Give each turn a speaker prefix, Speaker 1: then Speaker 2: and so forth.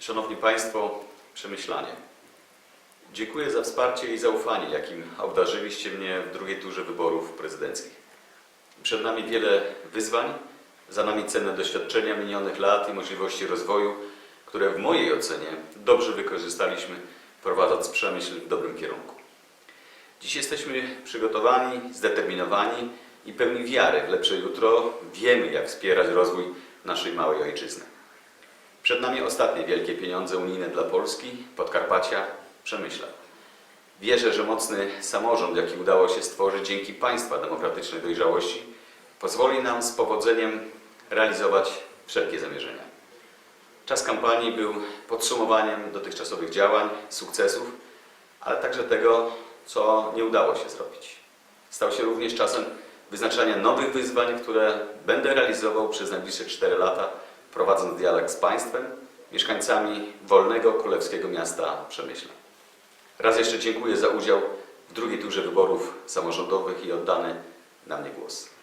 Speaker 1: Szanowni Państwo, Przemyślanie. Dziękuję za wsparcie i zaufanie, jakim obdarzyliście mnie w drugiej turze wyborów prezydenckich. Przed nami wiele wyzwań, za nami cenne doświadczenia minionych lat i możliwości rozwoju, które w mojej ocenie dobrze wykorzystaliśmy, prowadząc przemyśl w dobrym kierunku. Dziś jesteśmy przygotowani, zdeterminowani i pełni wiary w lepsze jutro. Wiemy, jak wspierać rozwój naszej małej ojczyzny. Przed nami ostatnie wielkie pieniądze unijne dla Polski, Podkarpacia, Przemyśla. Wierzę, że mocny samorząd, jaki udało się stworzyć dzięki Państwa demokratycznej dojrzałości, pozwoli nam z powodzeniem realizować wszelkie zamierzenia. Czas kampanii był podsumowaniem dotychczasowych działań, sukcesów, ale także tego, co nie udało się zrobić. Stał się również czasem wyznaczania nowych wyzwań, które będę realizował przez najbliższe 4 lata, prowadząc dialog z państwem, mieszkańcami wolnego królewskiego miasta Przemyśla. Raz jeszcze dziękuję za udział w drugiej turze wyborów samorządowych i oddany na mnie głos.